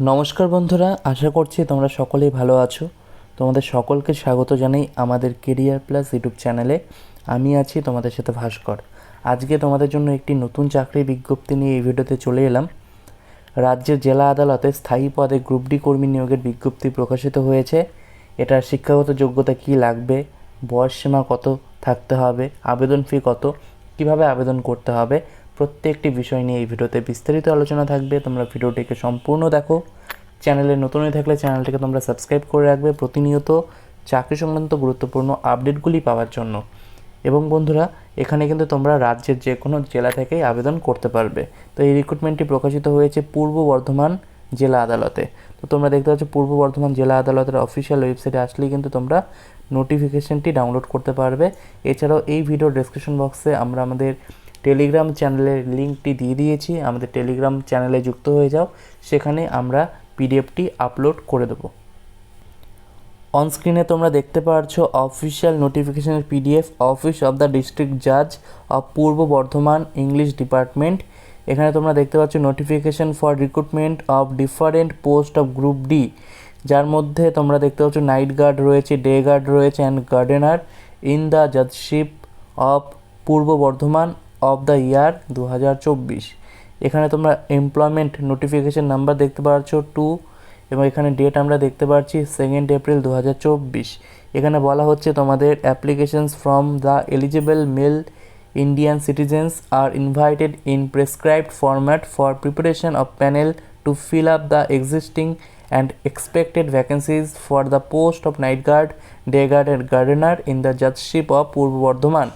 নমস্কার বন্ধুরা, আশা করছি তোমরা সকলেই ভালো আছো। তোমাদের সকলকে স্বাগত জানাই আমাদের কেরিয়ার প্লাস ইউটিউব চ্যানেলে। আমি আছি তোমাদের সাথে ভাস্কর। আজকে তোমাদের জন্য একটি নতুন চাকরির বিজ্ঞপ্তি নিয়ে এই ভিডিওতে চলে এলাম। রাজ্যের জেলা আদালতে স্থায়ী পদে গ্রুপ ডি কর্মী নিয়োগের বিজ্ঞপ্তি প্রকাশিত হয়েছে। এটার শিক্ষাগত যোগ্যতা কী লাগবে? বয়স সীমা কত থাকতে হবে? আবেদন ফি কত? কীভাবে আবেদন করতে হবে? প্রত্যেকটি বিষয় নিয়ে এই ভিডিওতে বিস্তারিত আলোচনা থাকবে। তোমরা ভিডিওটিকে সম্পূর্ণ দেখো। চ্যানেলে নতুন হয়ে থাকলে চ্যানেলটিকে তোমরা সাবস্ক্রাইব করে রাখবে প্রতিনিয়ত চাকরি সংক্রান্ত গুরুত্বপূর্ণ আপডেটগুলি পাওয়ার জন্য। এবং বন্ধুরা, এখানে কিন্তু তোমরা রাজ্যের যে কোনো জেলা থেকেই আবেদন করতে পারবে। তো এই রিক্রুটমেন্টটি প্রকাশিত হয়েছে পূর্ব বর্ধমান জেলা আদালতে। তো তোমরা দেখতে পাচ্ছ, পূর্ব বর্ধমান জেলা আদালতের অফিসিয়াল ওয়েবসাইটে আসলেই কিন্তু তোমরা নোটিফিকেশনটি ডাউনলোড করতে পারবে। এছাড়াও এই ভিডিও ডেসক্রিপশন বক্সে আমরা আমাদের টেলিগ্রাম চ্যানেলের লিঙ্কটি দিয়ে দিয়েছি, আমাদের টেলিগ্রাম চ্যানেলে যুক্ত হয়ে যাও, সেখানে আমরা পিডিএফটি আপলোড করে দেবো। অনস্ক্রিনে তোমরা দেখতে পাচ্ছ অফিসিয়াল নোটিফিকেশনের PDF office of the district জাজ of Purba Bardhaman English department এখানে তোমরা দেখতে পাচ্ছ notification for recruitment of different post of group D যার মধ্যে তোমরা দেখতে পাচ্ছ নাইট গার্ড রয়েছে ডে গার্ড রয়েছে and gardener in the judgeship of Purba Bardhaman of the year দু হাজার চব্বিশ। এখানে তোমরা এমপ্লয়মেন্ট নোটিফিকেশন নাম্বার দেখতে পাচ্ছ টু এবং এখানে ডেট আমরা দেখতে পাচ্ছি সেকেন্ড এপ্রিল দু হাজার চব্বিশ। এখানে বলা হচ্ছে তোমাদের applications from the eligible male Indian citizens are invited in prescribed format for preparation of panel to fill up the existing and expected vacancies for the post of night guard day guard and gardener in the judgeship of Purba Bardhaman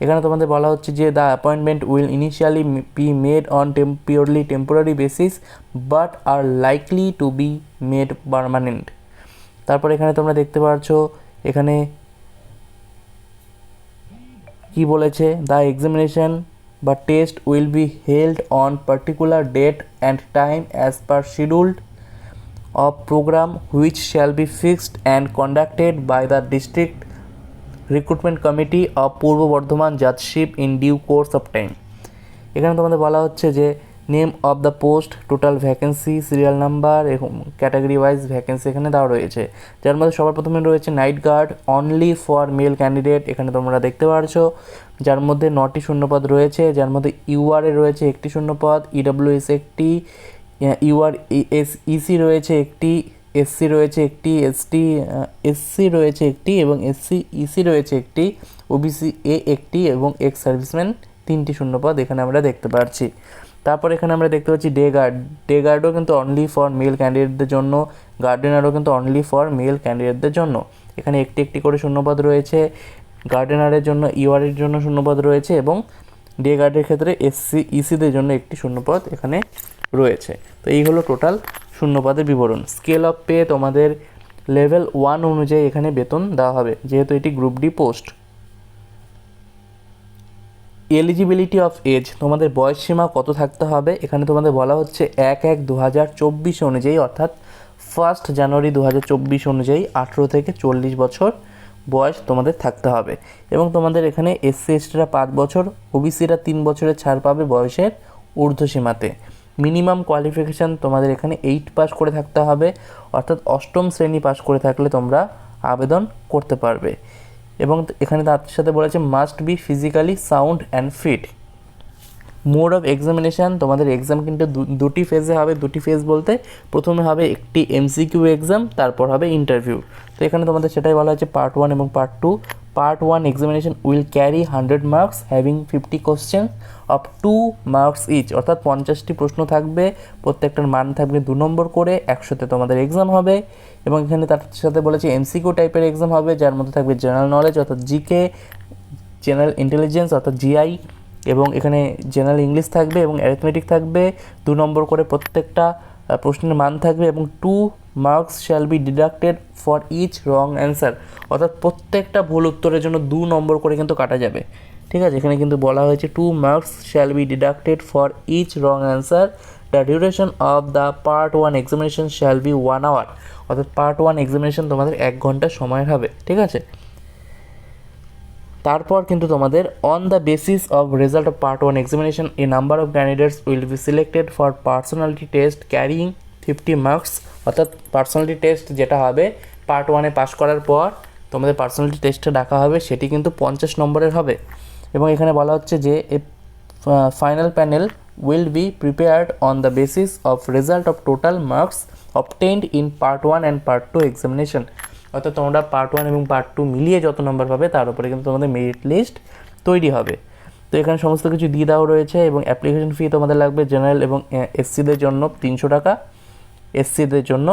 এখানে তোমাদের বলা হচ্ছে যে the appointment will initially be made on টেম purely temporary basis but are likely to be made permanent তারপর এখানে তোমরা দেখতে পাচ্ছ এখানে কি বলেছে? দ্য এক্সামিনেশন বা test will be held on particular date and time as per scheduled of programme which shall be fixed and conducted by the district recruitment committee of Purba Bardhaman judgeship in due course of time এখানে তোমাদের বলা হচ্ছে যে name of the post total vacancy serial number এবং category wise vacancy এখানে দেওয়া রয়েছে। যার মধ্যে সবার প্রথমে রয়েছে night guard only for male candidate এখানে তোমরা দেখতে পারছ। যার মধ্যে নটি শূন্যপদ রয়েছে, যার মধ্যে ইউআরএ রয়েছে একটি শূন্যপদ ইডব্লিউএস একটি ইউআর এস ইসি রয়েছে একটি এসসি রয়েছে একটি, এসটি এসসি রয়েছে একটি এবং এসসি, ইসি রয়েছে একটি, ওবিসি এ একটি এবং এক্স সার্ভিসম্যান তিনটি শূন্যপদ এখানে আমরা দেখতে পাচ্ছি তারপর এখানে আমরা দেখতে পাচ্ছি ডে গার্ড। ডে গার্ডও কিন্তু অনলি ফর মেল ক্যান্ডিডেটদের জন্য গার্ডেনারও কিন্তু অনলি ফর মেল ক্যান্ডিডেটদের জন্য। এখানে একটি একটি করে শূন্যপদ রয়েছে গার্ডেনারের জন্য ইউআরের জন্য শূন্যপদ রয়েছে এবং ডে গার্ডের ক্ষেত্রে এসসি, ইসিদের জন্য একটি শূন্যপদ এখানে রয়েছে। তো এই হলো টোটাল শূন্যপদের বিবরণ। স্কেল অফ পে তোমাদের লেভেল ওয়ান অনুযায়ী এখানে বেতন দেওয়া হবে, যেহেতু এটি group D post eligibility of age তোমাদের বয়স সীমা কত থাকতে হবে? এখানে তোমাদের বলা হচ্ছে এক এক দু হাজার চব্বিশ অনুযায়ী, অর্থাৎ ফার্স্ট জানুয়ারি দু হাজার চব্বিশ অনুযায়ী আঠেরো থেকে চল্লিশ বছর বয়স তোমাদের থাকতে হবে। এবং তোমাদের এখানে এসসি এসটিরা পাঁচ বছর ওবিসিরা তিন বছরের ছাড় পাবে বয়সের ঊর্ধ্বসীমাতে। মিনিমাম কোয়ালিফিকেশান তোমাদের এখানে এইট পাস করে থাকতে হবে, অর্থাৎ অষ্টম শ্রেণি পাস করে থাকলে তোমরা আবেদন করতে পারবে। এবং এখানে তার সাথে বলেছে must be physically sound and fit mode of examination তোমাদের এক্সাম কিন্তু দুটি ফেজে হবে। দুটি ফেজ বলতে প্রথমে হবে একটি এমসিকিউ এক্সাম তারপর হবে ইন্টারভিউ তো এখানে তোমাদের সেটাই বলা হচ্ছে পার্ট ওয়ান এবং part two part one examination will carry hundred marks having fifty question of two marks each অর্থাৎ পঞ্চাশটি প্রশ্ন থাকবে, প্রত্যেকটার মান থাকবে দু নম্বর করে, একশোতে তোমাদের এক্সাম হবে এবং এখানে তার সাথে বলেছে এমসিকিউ টাইপের এক্সাম হবে, যার মধ্যে থাকবে জেনারেল নলেজ অর্থাৎ জিকে জেনারেল ইন্টেলিজেন্স অর্থাৎ জিআই এবং এখানে জেনারেল ইংলিশ থাকবে এবং অ্যারিথমেটিক থাকবে। দু নম্বর করে প্রত্যেকটা প্রশ্নের মান থাকবে এবং two marks shall be deducted for each wrong answer অর্থাৎ প্রত্যেকটা ভুল উত্তরের জন্য দু নম্বর করে কিন্তু কাটা যাবে। ঠিক আছে? এখানে কিন্তু বলা হয়েছে two marks shall be deducted for each wrong answer the duration of the part one examination shall be one hour অর্থাৎ পার্ট ওয়ান এক্সামিনেশন তোমাদের এক ঘণ্টা সময় হবে। ঠিক আছে? তারপর কিন্তু তোমাদের on the basis of result of part one examination a number of candidates will be selected for personality test carrying fifty marks অর্থাৎ পার্সোনালিটি টেস্ট যেটা হবে পার্ট ওয়ানে পাস করার পর তোমাদের পার্সোনালিটি টেস্টে ডাকা হবে, সেটি কিন্তু পঞ্চাশ নম্বরের হবে। এবং এখানে বলা হচ্ছে যে, a final panel will be prepared on the basis of result of total marks obtained in part one and part two examination অর্থাৎ তোমরা পার্ট ওয়ান এবং পার্ট টু মিলিয়ে যত নম্বর পাবে, তার উপরে কিন্তু তোমাদের মেরিট লিস্ট তৈরি হবে। তো এখানে সমস্ত কিছু দিয়ে দেওয়া রয়েছে এবং অ্যাপ্লিকেশন ফি তোমাদের লাগবে জেনারেল এবং এসসিদের জন্য তিনশো টাকা। এসসিদের জন্য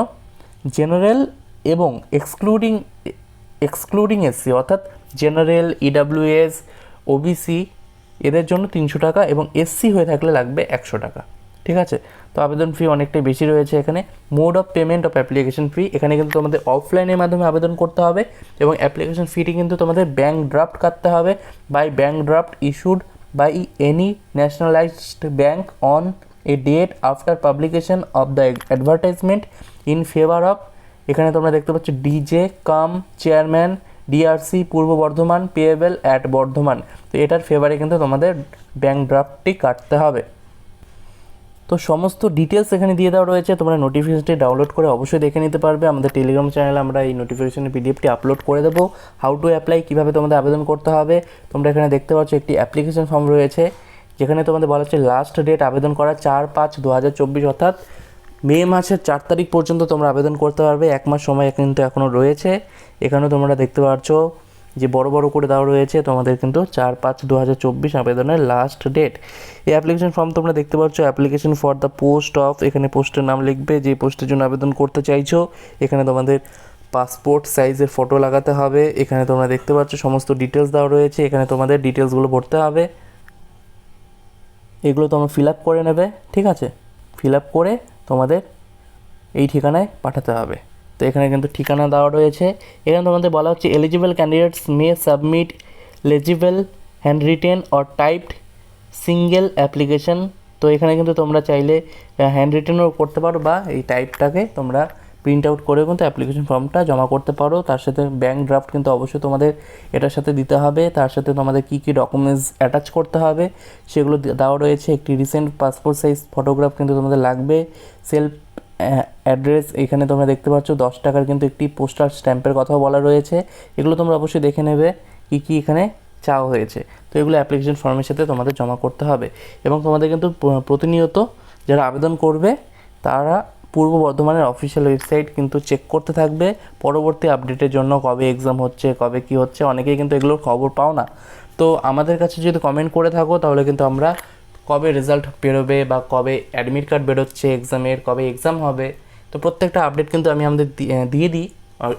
জেনারেল এবং এক্সক্লুডিং এক্সক্লুডিং এসসি অর্থাৎ জেনারেল ইডাব্লিউএস ওবিসি এদের জন্য তিনশো টাকা এবং এসসি হয়ে থাকলে লাগবে একশো টাকা। ঠিক আছে? তো আবেদন ফি অনেকটাই বেশি রয়েছে এখানে। Mode of payment of application fee এখানে কিন্তু তোমাদের অফলাইনের মাধ্যমে আবেদন করতে হবে এবং অ্যাপ্লিকেশন ফিটি কিন্তু তোমাদের ব্যাঙ্ক ড্রাফট কাটতে হবে by bank draft issued by any nationalised bank on a date after publication of the advertisement in favour of এখানে তোমরা দেখতে পাচ্ছ DJ come chairman DRC Purba Bardhaman payable at Bardhaman. তো এটার ফেভারে কিন্তু তোমাদের ব্যাঙ্ক ড্রাফটটি কাটতে হবে। তো সমস্ত ডিটেলস এখানে দিয়ে দেওয়া রয়েছে, তোমরা নোটিফিকেশনটি ডাউনলোড করে অবশ্যই দেখে নিতে পারবে। আমাদের টেলিগ্রাম চ্যানেলে আমরা এই নোটিফিকেশনের পিডিএফটি আপলোড করে দেবো। হাউ টু অ্যাপ্লাই কীভাবে তোমাদের আবেদন করতে হবে। তোমরা এখানে দেখতে পাচ্ছ, একটি অ্যাপ্লিকেশন ফর্ম রয়েছে। যেখানে তোমাদের বলা হচ্ছে লাস্ট ডেট আবেদন করা চার পাঁচ দু চব্বিশ, অর্থাৎ মে মাসের চার তারিখ পর্যন্ত তোমরা আবেদন করতে পারবে। এক মাস সময় কিন্তু এখনও রয়েছে। এখানেও তোমরা দেখতে পাচ্ছ যে বড় বড় করে দেওয়া রয়েছে তোমাদের কিন্তু চার পাঁচ দু হাজার চব্বিশ আবেদনের লাস্ট ডেট এই অ্যাপ্লিকেশন ফর্ম তোমরা দেখতে পাচ্ছ application for the post of এখানে পোস্টের নাম লিখবে, যে পোস্টের জন্য আবেদন করতে চাইছো। এখানে তোমাদের পাসপোর্ট সাইজের ফটো লাগাতে হবে। এখানে তোমরা দেখতে পাচ্ছ সমস্ত ডিটেলস দেওয়া রয়েছে। এখানে তোমাদের ডিটেলসগুলো ভরতে হবে। এগুলো তোমরা ফিল আপ করে নেবে, ঠিক আছে? ফিল আপ করে তোমাদের এই ঠিকানায় পাঠাতে হবে। তো এখানে কিন্তু ঠিকানা দেওয়া রয়েছে। এখানে তোমাদের বলা হচ্ছে eligible candidates may submit legible hand written or typed single application তো এখানে কিন্তু তোমরা চাইলে হ্যান্ড রিটেনও করতে পারো বা এই টাইপটাকে তোমরা প্রিন্ট আউট করে কিন্তু অ্যাপ্লিকেশন ফর্মটা জমা করতে পারো। তার সাথে ব্যাঙ্ক ড্রাফট কিন্তু অবশ্যই তোমাদের এটার সাথে দিতে হবে। তার সাথে তোমাদের কী কী ডকুমেন্টস অ্যাটাচ করতে হবে, সেগুলো দেওয়া রয়েছে। একটি রিসেন্ট পাসপোর্ট সাইজ ফটোগ্রাফ কিন্তু তোমাদের লাগবে। সেলফ অ্যাড্রেস এখানে তোমরা দেখতে পাচ্ছ, দশ টাকার কিন্তু একটি পোস্টাল স্ট্যাম্পের কথাও বলা রয়েছে। এগুলো তোমরা অবশ্যই দেখে নেবে, কী কী এখানে চাওয়া হয়েছে। তো এগুলো অ্যাপ্লিকেশন ফর্মের সাথে তোমাদের জমা করতে হবে। এবং তোমাদের কিন্তু প্রতিনিয়ত যারা আবেদন করবে, তারা পূর্ব বর্ধমানের অফিসিয়াল ওয়েবসাইট কিন্তু চেক করতে থাকবে। পরবর্তী আপডেটের জন্য কবে এক্সাম হচ্ছে, কবে কি হচ্ছে, অনেকেই কিন্তু এগুলোর খবর পাও না। তো আমাদের কাছে যদি কমেন্ট করে থাকো, তাহলে কিন্তু আমরা কবে রেজাল্ট বেরোবে বা কবে অ্যাডমিট কার্ড বেরোচ্ছে এক্সামের কবে এক্সাম হবে, তো প্রত্যেকটা আপডেট কিন্তু আমি আমাদের দিয়ে দিই।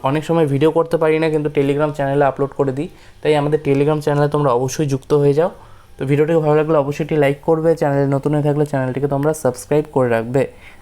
অনেক সময় ভিডিও করতে পারি না, কিন্তু টেলিগ্রাম চ্যানেলে আপলোড করে দিই। তাই আমাদের টেলিগ্রাম চ্যানেলে তোমরা অবশ্যই যুক্ত হয়ে যাও। তো ভিডিওটি ভালো লাগলে অবশ্যই লাইক করবে চ্যানেলে নতুন হয়ে থাকলে চ্যানেলটিকে তোমরা সাবস্ক্রাইব করে রাখবে।